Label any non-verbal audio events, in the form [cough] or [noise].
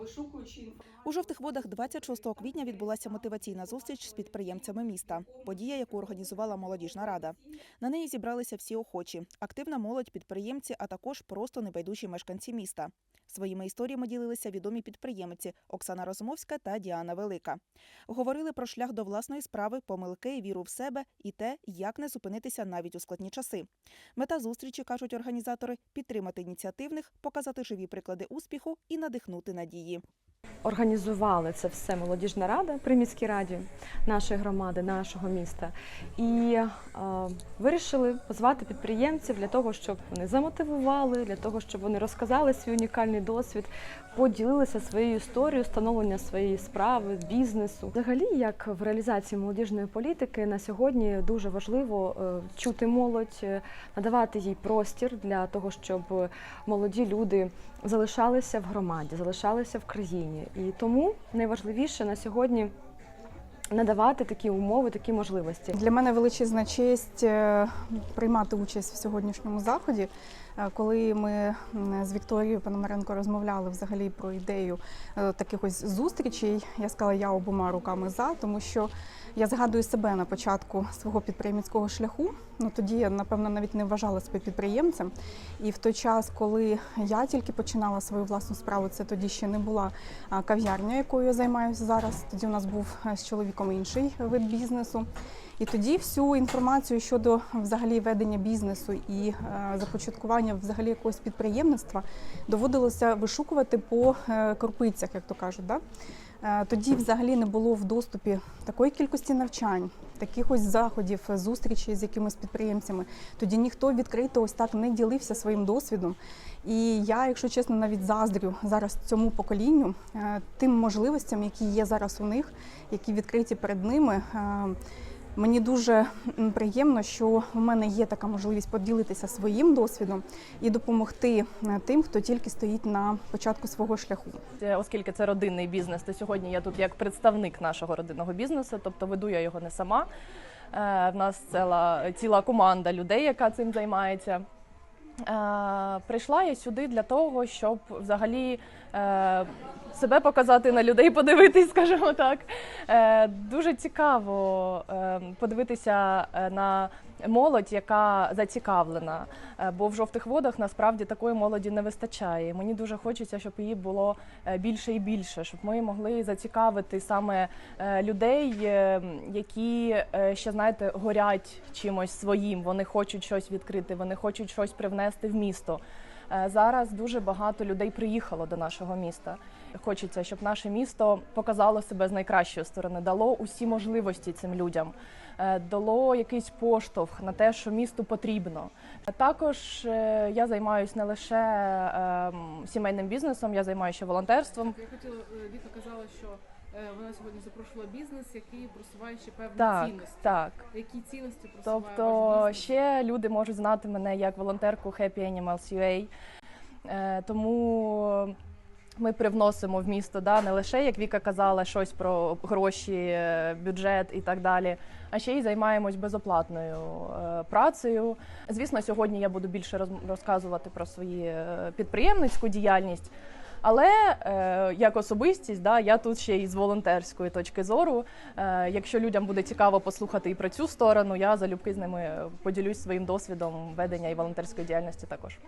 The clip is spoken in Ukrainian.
вишукуючи інформацію. У жовтих водах 26 квітня відбулася мотиваційна зустріч з підприємцями міста. Подія, яку організувала молодіжна рада. На неї зібралися всі охочі: активна молодь, підприємці, а також просто небайдужі мешканці міста. Своїми історіями ділилися відомі підприємці Оксана Розумовська та Діана Велика. Говорили про шлях до власної справи, помилки, віру в себе і те, як не зупинитися навіть у складні часи. Мета зустрічі кажуть організатори підтримати ініціативних, показати живі приклади успіху і надихнути надії. Росії. Організували це все молодіжна рада при міській раді нашої громади, нашого міста, і е, вирішили позвати підприємців для того, щоб вони замотивували, для того, щоб вони розказали свій унікальний досвід, поділилися своєю історією становлення своєї справи, бізнесу. Взагалі, як в реалізації молодіжної політики, на сьогодні дуже важливо е, чути молодь, е, надавати їй простір для того, щоб молоді люди залишалися в громаді, залишалися в країні. І тому найважливіше на сьогодні надавати такі умови, такі можливості. Для мене величезна честь е, приймати участь в сьогоднішньому заході. Коли ми з Вікторією Пономаренко розмовляли взагалі про ідею е, таких ось зустрічей, я сказала, я обома руками за, тому що я згадую себе на початку свого підприємницького шляху. Ну тоді я напевно навіть не вважала себе підприємцем. І в той час, коли я тільки починала свою власну справу, це тоді ще не була кав'ярня, якою я займаюся зараз. Тоді у нас був е, з чоловіком інший вид бізнесу. І тоді всю інформацію щодо взагалі ведення бізнесу і е, започаткування взагалі якогось підприємництва доводилося вишукувати по е, корпицях, як то кажуть. Да? Е, Тоді взагалі не було в доступі такої кількості навчань, таких ось заходів, зустрічей з якимись підприємцями. Тоді ніхто відкрито ось так не ділився своїм досвідом. І я, якщо чесно, навіть заздрю зараз цьому поколінню тим можливостям, які є зараз у них, які відкриті перед ними. Мені дуже приємно, що в мене є така можливість поділитися своїм досвідом і допомогти е, тим, хто тільки стоїть на початку свого шляху. Е, Оскільки це родинний бізнес, то сьогодні я тут як представник нашого родинного бізнесу, тобто веду я його не сама. Е, В нас ціла, ціла команда людей, яка цим займається. Е, Прийшла я сюди для того, щоб взагалі е, себе показати на людей, [laughs] подивитись, скажімо так. Е, Дуже цікаво подивитися на молодь, яка зацікавлена. Е, Бо в жовтих водах насправді такої молоді не вистачає. Мені дуже хочеться, щоб її було е, більше і більше, щоб ми могли зацікавити саме е, людей, які ще знаєте горять чимось своїм. Вони хочуть щось відкрити, вони хочуть щось привнести в місто. Зараз дуже багато людей приїхало до нашого міста. Хочеться, щоб наше місто показало себе з найкращої сторони, дало усі можливості цим людям, е, дало якийсь поштовх на те, що місту потрібно. Також е, я займаюся не лише е, сімейним бізнесом, я займаюся ще волонтерством. Я хотіла, е, Віка казала, що е, вона сьогодні запрошувала бізнес, який просуває ще певні Так, цінності. так. Які цінності просуває Тобто ваш бізнес? ще люди можуть знати мене як волонтерку Happy Animals UA. Е, Тому ми привносимо в місто да, не лише, як Віка казала, щось про гроші, е, бюджет і так далі, а ще й займаємось безоплатною е, працею. Звісно, сьогодні я буду більше роз- розказувати про свою е, підприємницьку діяльність. Але е, як особистість, да, я тут ще і з волонтерської точки зору. Е, якщо людям буде цікаво послухати і про цю сторону, я залюбки з ними поділюсь своїм досвідом ведення і волонтерської діяльності також.